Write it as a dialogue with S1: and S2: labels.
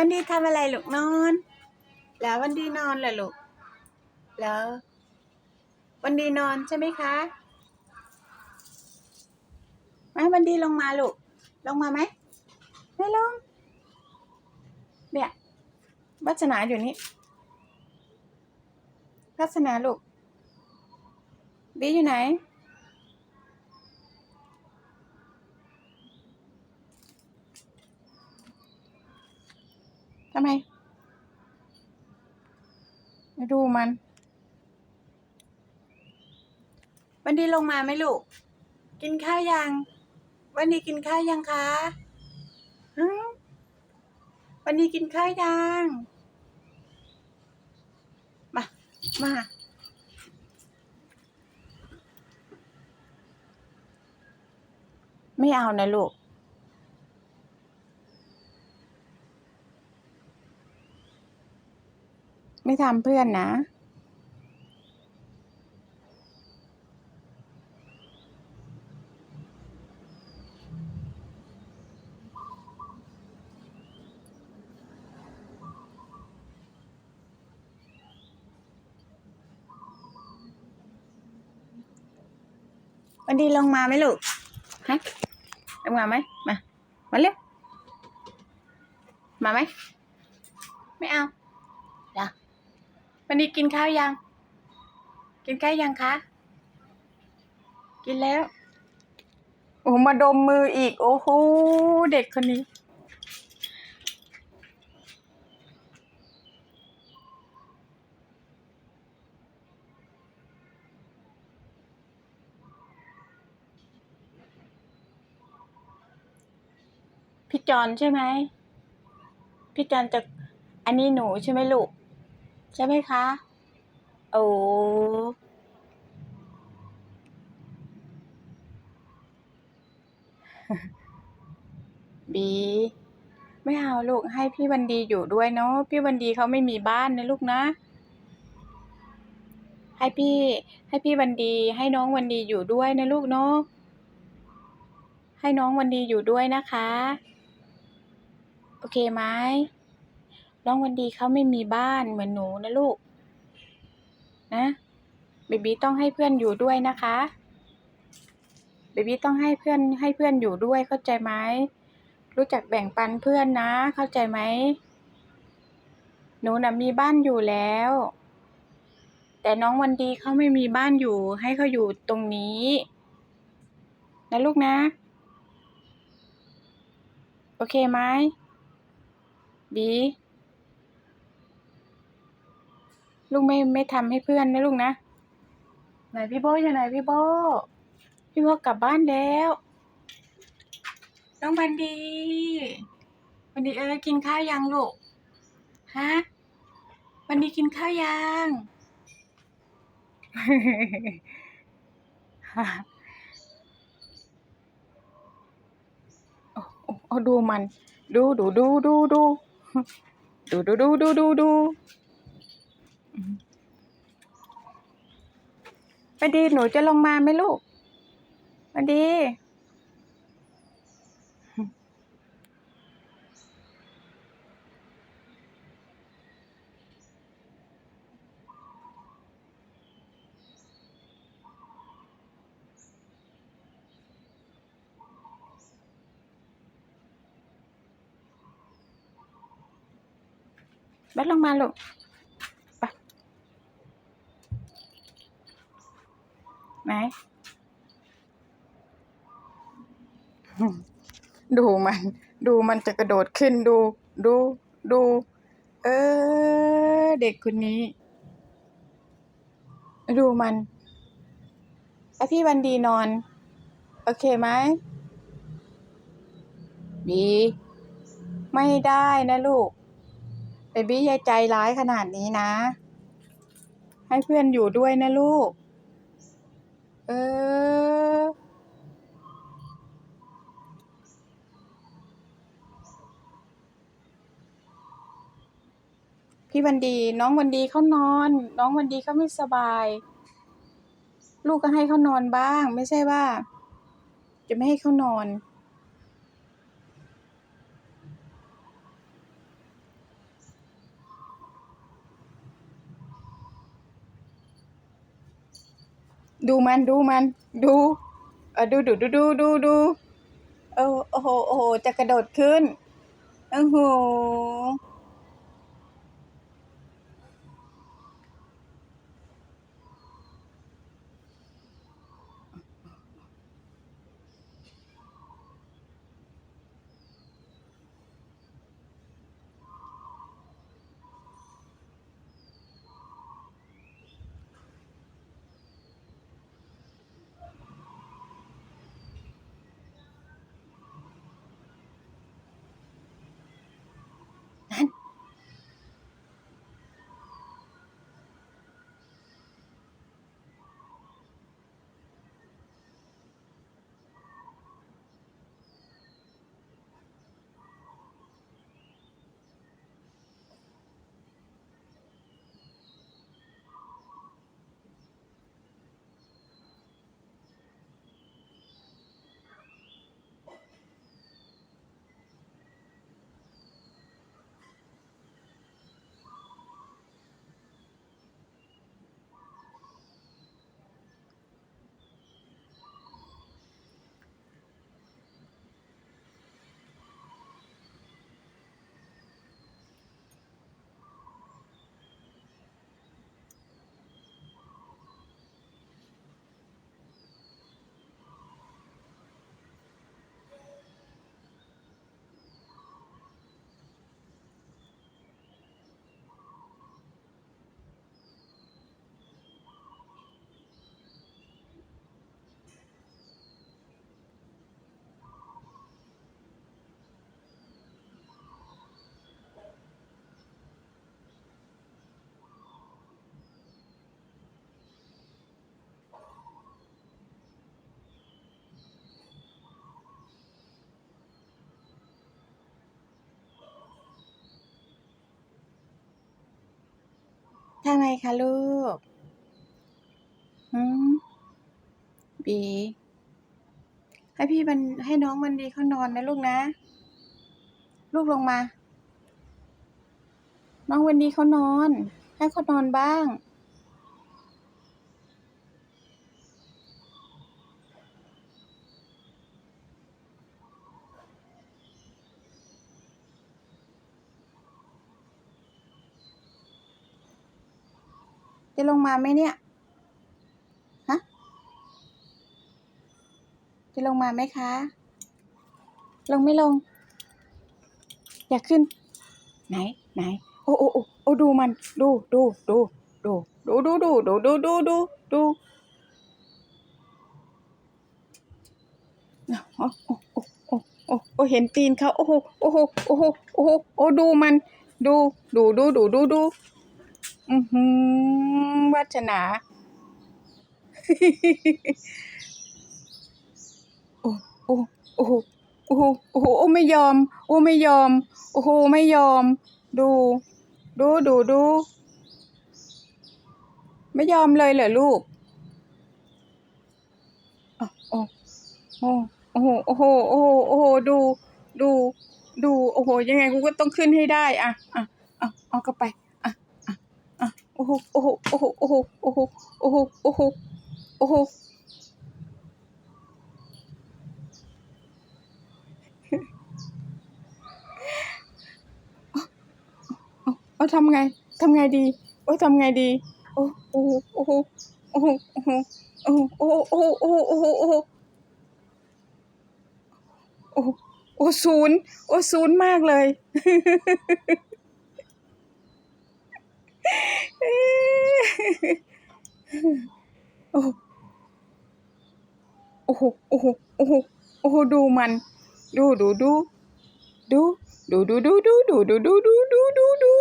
S1: วันดีทำอะไรลูกนอน แล้ววันดีนอนเหรอลูกแล้ว วันดีนอนใช่ไหมคะมาวันดีลงมาลูกลงมาไหมไม่ลงเนี่ยวัฒนาอยู่นี่วัฒนาลูกบีอยู่ไหนำไมดูมัน วันดีลงมาไหมลูก กินข้าวยัง วันดีกินข้าวยังคะฮะวันดีกินข้าวยัง มา มาไม่เอานะลูก ไม่ทำเพื่อนนะ วันดีลงมาไหมลูก ฮะ ลงมาไหม มา มาเร็ว มาไหม ไม่เอา วันนี้กินข้าวยัง กินข้าวยังคะ กินแล้ว โอ้มาดมมืออีก โอ้โห เด็กคนนี้ พี่จอนใช่ไหม พี่จอนจะ อันนี้หนูใช่ไหมลูก ช่ไหมคะ โอ้บี ไม่เอาลูกให้พี่วันดีอยู่ด้วยเนาะ พี่วันดีเขาไม่มีบ้านนะลูกนะ ให้พี่ ให้พี่วันดี ให้น้องวันดีอยู่ด้วยนะลูกเนาะ ให้น้องวันดีอยู่ด้วยนะคะ โอเคไหม น้องวันดีเขาไม่มีบ้านเหมือนหนูนะลูก นะเบบี้ต้องให้เพื่อนอยู่ด้วยนะคะเบบี้ต้องให้เพื่อนให้เพื่อนอยู่ด้วยเข้าใจไหมรู้จักแบ่งปันเพื่อนนะ เข้าใจไหมหนูน่ะมีบ้านอยู่แล้ว แต่น้องวันดีเขาไม่มีบ้านอยู่ ให้เขาอยู่ตรงนี้ นะลูกนะ โอเคไหมบี ลูกไม่ไม่ทำให้เพื่อนนะลูกนะไหนพี่โบอยู่ไหนพี่โบพี่โบกลับบ้านแล้วน้องบันดีวันดีเออกินข้าวยังลูกฮะวันดีกินข้าวยังโอ้โอ้โอ้ดูมัน ดูดูดูดูดูดูดูดูดูดูดู วันดีหนูจะลงมาไหมลูกวันดีบัดลงมาลูกไป ไหน ดูมัน ดูมันจะกระโดดขึ้นดู ดู ดู เออ เด็กคนนี้ ดูมันไอพี่วันดีนอน โอเคไหมบี ไม่ได้นะลูกเบบี้ยายใจร้ายขนาดนี้นะ ให้เพื่อนอยู่ด้วยนะลูก เออ พี่วันดี น้องวันดีเขานอน น้องวันดีเขาไม่สบาย ลูกก็ให้เขานอนบ้าง ไม่ใช่ว่า จะไม่ให้เขานอน ดูมันดูมัน ดูเออดูดูดูดูดูดูเออโอ้โหโอ้โหจะกระโดดขึ้นโอ้โห ทำไมคะลูกอืมบี ให้พี่มันให้น้องมันดีเขานอนนะลูกนะ ลูกลงมา น้องวันดีเขานอน ให้เขานอนบ้าง จะลงมาไหมเนี่ย ฮะ จะลงมาไหมคะ ลงไม่ลง อยากขึ้น ไหน ไหน โอ้โอ้โอ้โอ้ดูมัน ดูดูดูดูดูดูดูดูดูดูดูดูโอ้โอ้โอ้โอ้โอ้โอ้เห็นตีนเขาโอ้โหโอ้โหโอ้โหโอ้โหโอ้ดูมัน ดูดูดูดูดูดู อือหือวัฒนา โอ้โอ้โอ้โหโอ้โหโอ้โหโอ้ไม่ยอม โอ้ไม่ยอม โอ้โหไม่ยอม ดู ดูดูดู ไม่ยอมเลยเหรอลูกอ๋อโอ้โอ้โอ้โหโอ้โหโอ้โหโอ้โหดู ดู ดู โอ้โห ยังไงกูก็ต้องขึ้นให้ได้ อะ อะอะเอาเข้าไป โอ้โหโอ้โหโอ้โหโอ้โหโอ้โหโอ้โหโอ้โหโอ้โหเอาทำไงทำไงดีโอ้ทำไงดีโอ้โอ้โหโอ้โหโอ้โหโอ้โหโอ้โหโอ้โหโอ้โหโอ้โหโอ้โหโอ้โหโอ้ศูนย์โอ้ศูนย์มากเลย โอ้โอ้โหโอ้โหโอ้โหโอ้โหดูมัน ดูดูดูดูดูดูดูดูดูดูดูดูดูดูดู